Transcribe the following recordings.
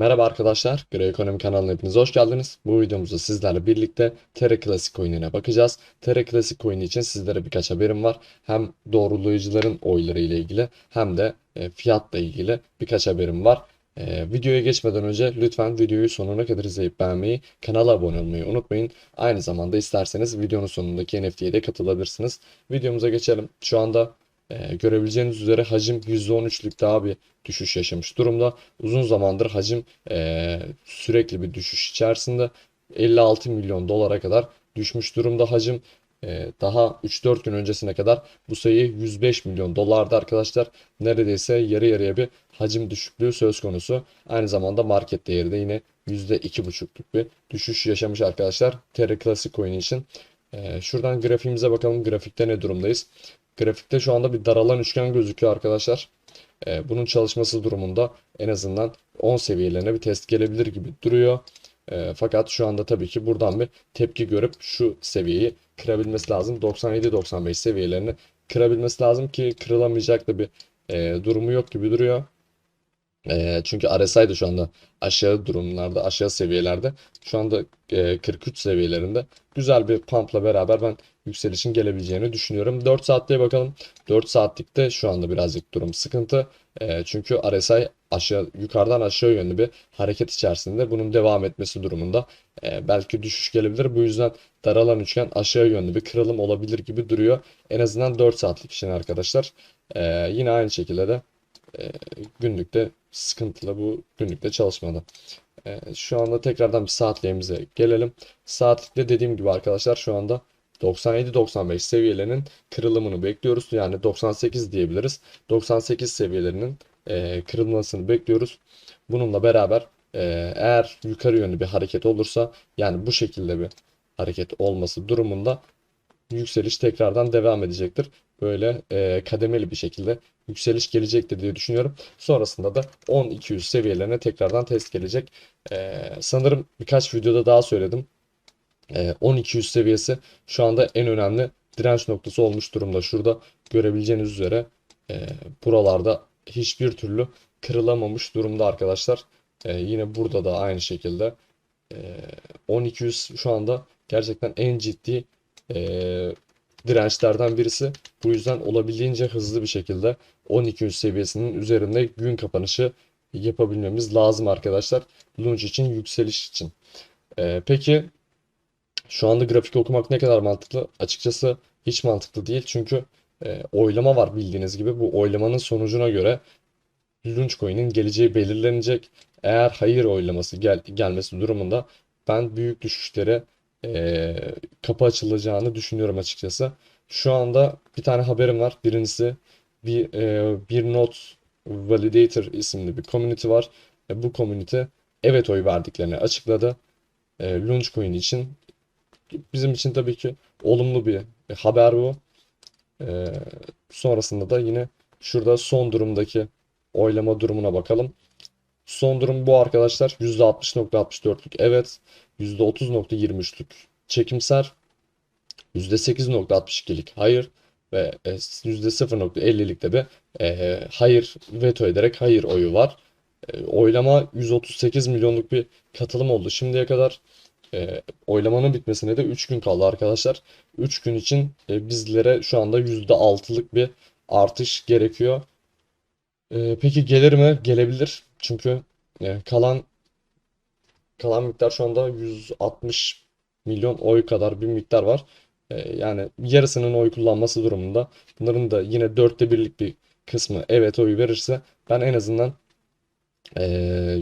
Merhaba arkadaşlar, Grey Ekonomi kanalına hepiniz hoş geldiniz. Bu videomuzda sizlerle birlikte Terra Classic coin'ine bakacağız. Terra Classic coin için sizlere birkaç haberim var. Hem doğrulayıcıların oyları ile ilgili hem de e, fiyatla ilgili birkaç haberim var. E, videoya geçmeden önce lütfen videoyu sonuna kadar izleyip beğenmeyi, kanala abone olmayı unutmayın. Aynı zamanda isterseniz videonun sonundaki NFT'ye de katılabilirsiniz. Videomuza geçelim. Şu anda e, görebileceğiniz üzere hacim %13'lük daha bir düşüş yaşamış durumda. Uzun zamandır hacim e, sürekli bir düşüş içerisinde 56 milyon dolara kadar düşmüş durumda hacim. E, daha 3-4 gün öncesine kadar bu sayı 105 milyon dolardı arkadaşlar. Neredeyse yarı yarıya bir hacim düşüklüğü söz konusu. Aynı zamanda market değeri de yine %2,5'luk bir düşüş yaşamış arkadaşlar. Terra Classic Coin için. E, şuradan grafiğimize bakalım. Grafikte ne durumdayız? Grafikte şu anda bir daralan üçgen gözüküyor arkadaşlar. E, bunun çalışması durumunda en azından 10 seviyelerine bir test gelebilir gibi duruyor. E, fakat şu anda tabii ki buradan bir tepki görüp şu seviyeyi kırabilmesi lazım. 97-95 seviyelerini kırabilmesi lazım ki kırılamayacak da bir e, durumu yok gibi duruyor. E, çünkü RSI de şu anda aşağı durumlarda, aşağı seviyelerde. Şu anda e, 43 seviyelerinde. Güzel bir pumpla beraber ben yükselişin gelebileceğini düşünüyorum. 4 saatliğe bakalım. 4 saatlikte şu anda birazcık durum sıkıntı. E, çünkü RSI aşağı yukarıdan aşağı yönlü bir hareket içerisinde bunun devam etmesi durumunda e, belki düşüş gelebilir. Bu yüzden daralan üçgen aşağı yönlü bir kırılım olabilir gibi duruyor. En azından 4 saatlik için arkadaşlar. E, yine aynı şekilde de e, günlükte sıkıntılı bu günlükte çalışmada. E, şu anda tekrardan bir saatliğimize gelelim. Saatlikte dediğim gibi arkadaşlar şu anda 97-95 seviyelerinin kırılımını bekliyoruz. Yani 98 diyebiliriz. 98 seviyelerinin e, kırılmasını bekliyoruz. Bununla beraber e, eğer yukarı yönlü bir hareket olursa yani bu şekilde bir hareket olması durumunda yükseliş tekrardan devam edecektir. Böyle e, kademeli bir şekilde yükseliş gelecektir diye düşünüyorum. Sonrasında da 10-200 seviyelerine tekrardan test gelecek. E, sanırım birkaç videoda daha söyledim. E, 10-200 seviyesi şu anda en önemli direnç noktası olmuş durumda. Şurada görebileceğiniz üzere e, buralarda hiçbir türlü kırılamamış durumda arkadaşlar. E, yine burada da aynı şekilde e, 10-200 şu anda gerçekten en ciddi e, dirençlerden birisi. Bu yüzden olabildiğince hızlı bir şekilde 1200 seviyesinin üzerinde gün kapanışı yapabilmemiz lazım arkadaşlar. Lunge için yükseliş için. Ee, peki şu anda grafik okumak ne kadar mantıklı? Açıkçası hiç mantıklı değil. Çünkü e, oylama var bildiğiniz gibi. Bu oylamanın sonucuna göre Lunge coin'in geleceği belirlenecek. Eğer hayır oylaması gel gelmesi durumunda ben büyük düşüşlere e, kapı açılacağını düşünüyorum açıkçası. Şu anda bir tane haberim var. Birincisi bir e, bir not validator isimli bir community var. E, bu community evet oy verdiklerini açıkladı. E, Launchcoin için bizim için tabii ki olumlu bir haber bu. E, sonrasında da yine şurada son durumdaki oylama durumuna bakalım. Son durum bu arkadaşlar. %60.64'lük evet. %30.23'lük çekimser. %8.62'lik hayır ve %0.50'lik de bir e, hayır veto ederek hayır oyu var. E, oylama 138 milyonluk bir katılım oldu şimdiye kadar. E, oylamanın bitmesine de 3 gün kaldı arkadaşlar. 3 gün için e, bizlere şu anda %6'lık bir artış gerekiyor. E, peki gelir mi? Gelebilir. Çünkü e, kalan kalan miktar şu anda 160 milyon oy kadar bir miktar var. E, yani yarısının oy kullanması durumunda. Bunların da yine dörtte birlik bir kısmı evet oy verirse ben en azından e,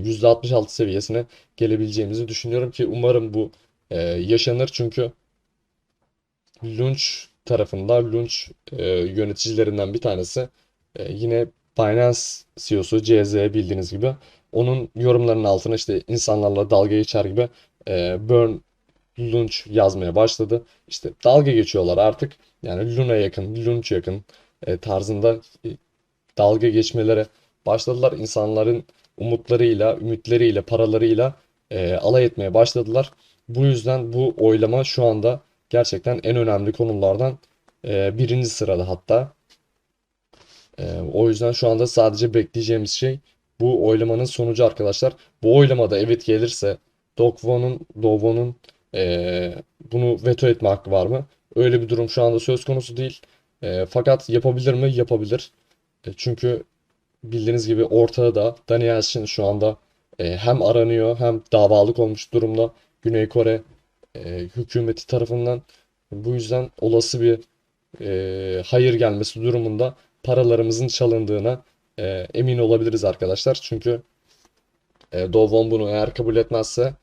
%66 seviyesine gelebileceğimizi düşünüyorum ki umarım bu e, yaşanır. Çünkü Lunch tarafında Lunch yöneticilerinden bir tanesi yine Binance CEO'su CZ bildiğiniz gibi onun yorumlarının altına işte insanlarla dalga geçer gibi Burn Lunch yazmaya başladı. İşte dalga geçiyorlar artık. Yani Luna yakın, Lunch yakın e, tarzında e, dalga geçmelere başladılar. İnsanların umutlarıyla, ümitleriyle, paralarıyla e, alay etmeye başladılar. Bu yüzden bu oylama şu anda gerçekten en önemli konulardan e, birinci sırada hatta. E, o yüzden şu anda sadece bekleyeceğimiz şey bu oylamanın sonucu arkadaşlar. Bu oylamada evet gelirse Dogwon'un Dovon'un eee, bunu veto etme hakkı var mı? Öyle bir durum şu anda söz konusu değil. Eee, fakat yapabilir mi? Yapabilir. E, çünkü bildiğiniz gibi ortağı da Danielson şu anda e, hem aranıyor hem davalık olmuş durumda Güney Kore e, hükümeti tarafından. Bu yüzden olası bir e, hayır gelmesi durumunda paralarımızın çalındığına e, emin olabiliriz arkadaşlar. Çünkü e, Dovon bunu eğer kabul etmezse e,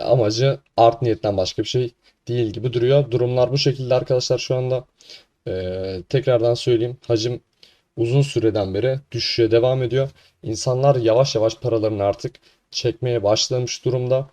amacı art niyetten başka bir şey değil gibi duruyor. Durumlar bu şekilde arkadaşlar şu anda. E, tekrardan söyleyeyim. Hacim uzun süreden beri düşüşe devam ediyor. İnsanlar yavaş yavaş paralarını artık çekmeye başlamış durumda.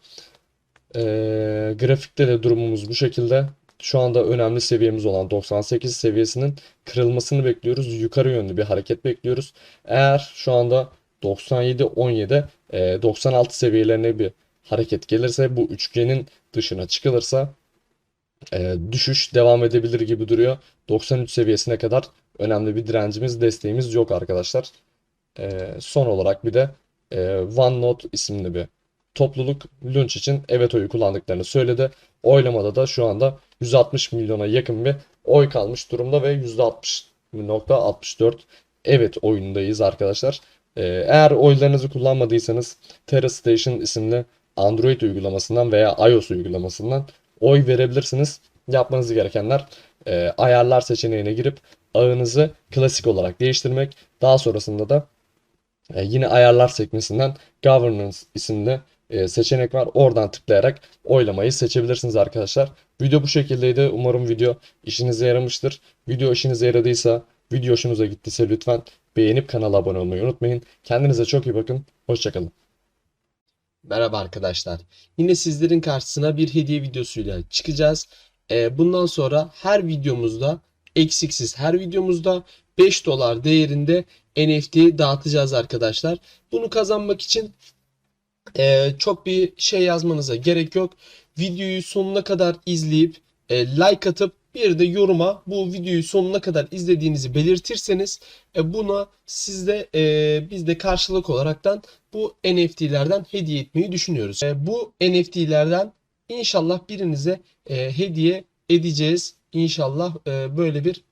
Ee, grafikte de durumumuz bu şekilde. Şu anda önemli seviyemiz olan 98 seviyesinin kırılmasını bekliyoruz. Yukarı yönlü bir hareket bekliyoruz. Eğer şu anda 97-17 e, 96 seviyelerine bir hareket gelirse bu üçgenin dışına çıkılırsa e, düşüş devam edebilir gibi duruyor. 93 seviyesine kadar önemli bir direncimiz, desteğimiz yok arkadaşlar. E, son olarak bir de e, OneNote isimli bir topluluk Lunch için evet oyu kullandıklarını söyledi. Oylamada da şu anda 160 milyona yakın bir oy kalmış durumda ve %60.64 evet oyundayız arkadaşlar. E, eğer oylarınızı kullanmadıysanız Terra Station isimli Android uygulamasından veya iOS uygulamasından oy verebilirsiniz. Yapmanız gerekenler e, ayarlar seçeneğine girip ağınızı klasik olarak değiştirmek. Daha sonrasında da e, yine ayarlar sekmesinden Governance isimli e, seçenek var. Oradan tıklayarak oylamayı seçebilirsiniz arkadaşlar. Video bu şekildeydi. Umarım video işinize yaramıştır. Video işinize yaradıysa, video hoşunuza gittiyse lütfen beğenip kanala abone olmayı unutmayın. Kendinize çok iyi bakın. Hoşçakalın. Merhaba arkadaşlar. Yine sizlerin karşısına bir hediye videosuyla çıkacağız. Ee, bundan sonra her videomuzda eksiksiz her videomuzda 5 dolar değerinde NFT dağıtacağız arkadaşlar. Bunu kazanmak için e, çok bir şey yazmanıza gerek yok. Videoyu sonuna kadar izleyip e, like atıp bir de yoruma bu videoyu sonuna kadar izlediğinizi belirtirseniz e, buna sizde e, biz de karşılık olaraktan bu NFT'lerden hediye etmeyi düşünüyoruz. E, bu NFT'lerden inşallah birinize e, hediye edeceğiz. İnşallah e, böyle bir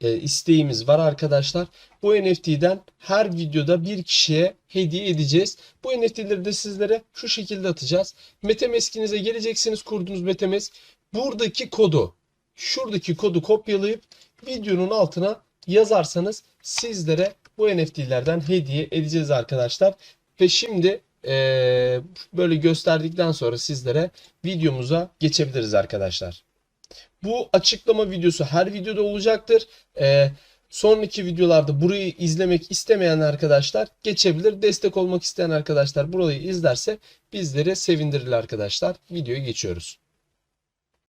e, isteğimiz var arkadaşlar. Bu NFT'den her videoda bir kişiye hediye edeceğiz. Bu NFT'leri de sizlere şu şekilde atacağız. Metamask'inize geleceksiniz kurduğunuz Metamask. Buradaki kodu, şuradaki kodu kopyalayıp videonun altına yazarsanız sizlere bu NFT'lerden hediye edeceğiz arkadaşlar. Ve şimdi eee, böyle gösterdikten sonra sizlere videomuza geçebiliriz arkadaşlar. Bu açıklama videosu her videoda olacaktır. Eee, sonraki videolarda burayı izlemek istemeyen arkadaşlar geçebilir. Destek olmak isteyen arkadaşlar burayı izlerse bizleri sevindirir arkadaşlar. Videoya geçiyoruz.